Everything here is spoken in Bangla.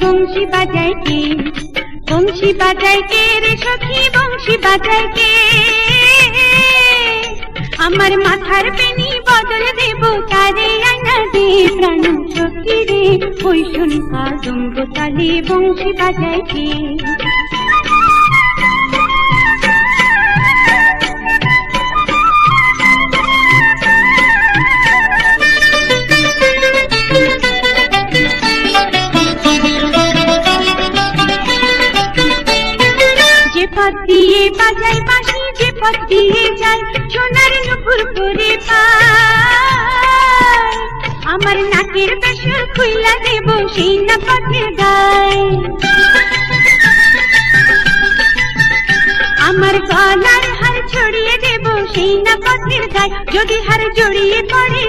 বংশী বাজায় কে? বংশী কে রে সখী, বংশী বাজায় কে? আমার মাথার পেনি বদল দেব তারে আয়না দে প্রাণ সখী রে, ওই শম্পা জম্বুকালী বংশী বাজায় কে? পথ বাজাই, বাঁশি যে পথ দিয়ে সোনার নুপুর করে পাই। আমার নাকের বেসর খুইলা দেব সেই না পথের গায় আমার গলার হার ছড়িয়ে দেব সেই না গায় যদি হার জড়িয়ে পড়ে